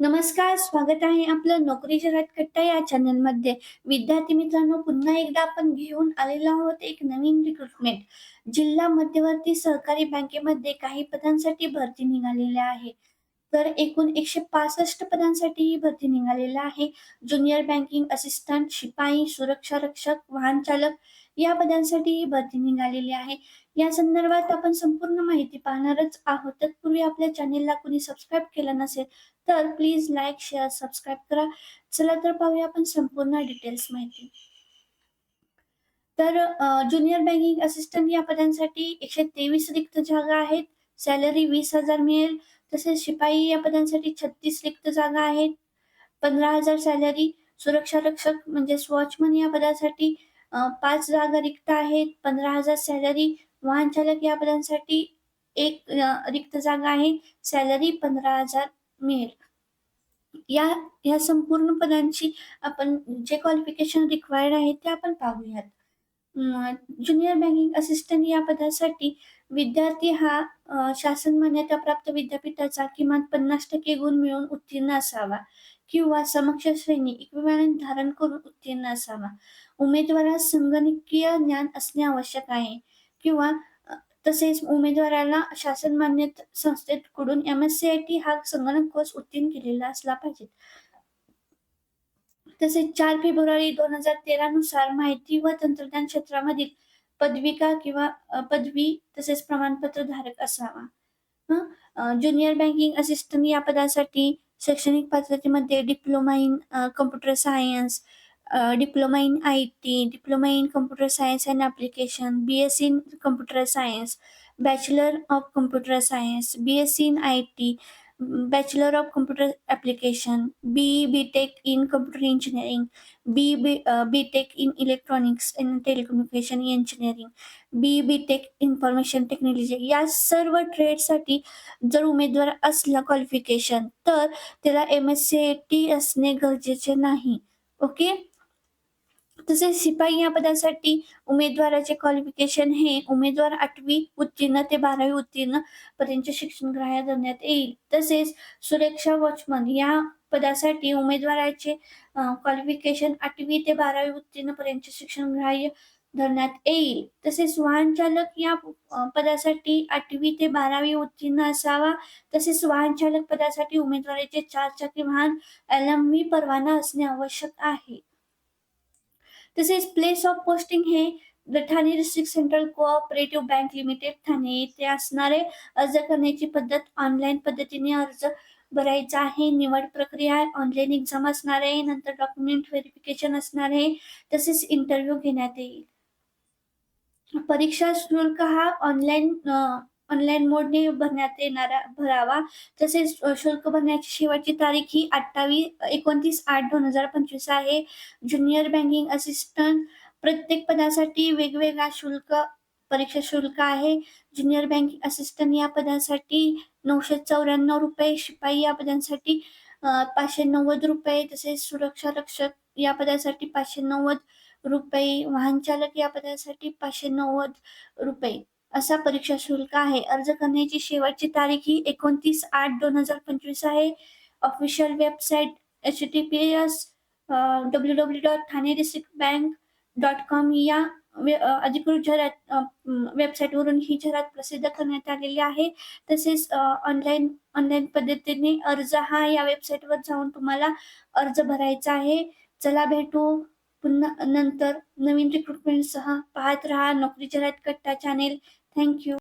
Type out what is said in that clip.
नमस्कार, स्वागत आहे आपलं नोकरी शहरात कट्टा या चॅनलमध्ये. विद्यार्थी मित्रांनो, पुन्हा एकदा आपण घेऊन आलेलो आहोत एक नवीन रिक्रुटमेंट. जिल्हा मध्यवर्ती सहकारी बँकेमध्ये काही पदांसाठी भरती निघालेल्या आहे. तर एकूण 165 पदांसाठी ही भरती निघालेला आहे. ज्युनियर बँकिंग असिस्टंट, शिपाई, सुरक्षा रक्षक, वाहन चालक या पदांसाठी ही भरती निघालेली आहे. या संदर्भात आपण संपूर्ण माहिती पाहणारच आहोत. तत्पूर्वी आपल्या चॅनेलला कुणी सबस्क्राईब केलं नसेल तर प्लीज लाईक, शेअर, सबस्क्राईब करा. चला तर पाहूया आपण संपूर्ण डिटेल्स माहिती. तर ज्युनियर बँकिंग असिस्टंट या पदांसाठी 123 रिक्त जागा आहेत. सॅलरी वीस हजार मिळेल. तसेच शिपाई या पदांसाठी 36 रिक्त जागा आहेत. पंधरा हजार सॅलरी. सुरक्षा रक्षक म्हणजेच वॉचमन या पदासाठी पाच जागा रिक्त आहेत. पंधरा हजार सॅलरी. वाहन चालक या पदांसाठी एक रिक्त जागा आहे. सॅलरी पंधरा हजार मिळेल. या या संपूर्ण पदांची आपण जे क्वालिफिकेशन रिक्वायर्ड आहे ते आपण पाहूयात. ज्युनियर बँकिंग असिस्टंट या पदासाठी विद्यार्थी हा शासन मान्यता प्राप्त विद्यापीठाचा किमान 50% गुण मिळवून उत्तीर्ण असावा किंवा समक्ष श्रेणी इक्विव्हॅलंट धारण करून उत्तीर्ण असावा. उमेदवारास संगणकीय ज्ञान असणे आवश्यक आहे किंवा तसेच उमेदवाराला शासन मान्य संस्थेकडून एम.एस.सी.आय.टी हा संगणक कोर्स उत्तीर्ण केलेला असला पाहिजे. तसेच चार फेब्रुवारी 2013 नुसार माहिती व तंत्रज्ञान क्षेत्रामधील पदविका किंवा पदवी तसेच प्रमाणपत्र धारक असावा. ज्युनियर बँकिंग असिस्टंट या पदासाठी शैक्षणिक पात्रतेमध्ये diploma in computer science, diploma in IT, diploma in computer science and application, BSc in computer science, bachelor of computer science, BSc in IT, bachelor of computer application, B BTech in computer engineering, B B BTech in electronics and telecommunication engineering, B BTech information technology या सर्व ट्रेडसाठी जर उमेदवार असला qualification तर त्याला M S C A T असणे गरजेचे नाही. ओके. तसेच शिपाई या पदासाठी उमेदवाराचे क्वालिफिकेशन हे उमेदवार आठवी उत्तीर्ण ते 12वी उत्तीर्ण पर्यंतचे शिक्षण ग्राह्य धरण्यात येईल. तसेच सुरक्षा वॉचमन या पदासाठी उमेदवाराचे क्वालिफिकेशन आठवी ते 12वी उत्तीर्ण पर्यंतचे शिक्षण ग्राह्य धरण्यात येईल. तसेच वाहन चालक या पदासाठी आठवी ते 12वी उत्तीर्ण असावा. तसेच वाहन चालक पदासाठी उमेदवाराचे चार चाकी वाहन अलंबी परवाना असणे आवश्यक आहे. तसेच प्लेस ऑफ पोस्टिंग हे Thane district central cooperative bank limited Thane येथे असणारे. अर्ज करण्याची पद्धत ऑनलाईन पद्धतीने अर्ज भरायचा आहे. निवड प्रक्रिया ऑनलाईन एक्झाम असणार आहे. नंतर डॉक्युमेंट व्हेरिफिकेशन असणार आहे. तसेच इंटरव्ह्यू घेण्यात येईल. परीक्षा शुल्क हा ऑनलाईन ऑनलाईन मोडने भरण्यात येणारा भरावा. तसेच शुल्क भरण्याची शेवटची तारीख ही 28 29/8/2025 आहे. ज्युनियर बँकिंग असिस्टंट प्रत्येक पदासाठी वेगवेगळा शुल्क परीक्षा शुल्क आहे. ज्युनियर बँकिंग असिस्टंट या पदासाठी ₹994 शिपाई या पदांसाठी अ, ₹590 तसेच सुरक्षा रक्षक या पदासाठी ₹590 वाहन चालक या पदासाठी ₹590 असा परीक्षा शुल्क आहे. अर्ज करण्याची शेवटची तारीख ही 29/8/2025 आहे. Official website H T P S W W dot Thane district bank या वे या अधिकृत जाहिरात वेबसाईटवरून ही जाहिरात प्रसिद्ध करण्यात आलेली आहे. तसेच ऑनलाईन ऑनलाईन पद्धतीने अर्ज हा या वेबसाईटवर जाऊन तुम्हाला अर्ज भरायचा आहे. चला भेटू पुन्हा नंतर नवीन रिक्रुटमेंटसह. पाहत रहा नोकरी जाहिरात कट्टा चॅनेल. Thank you.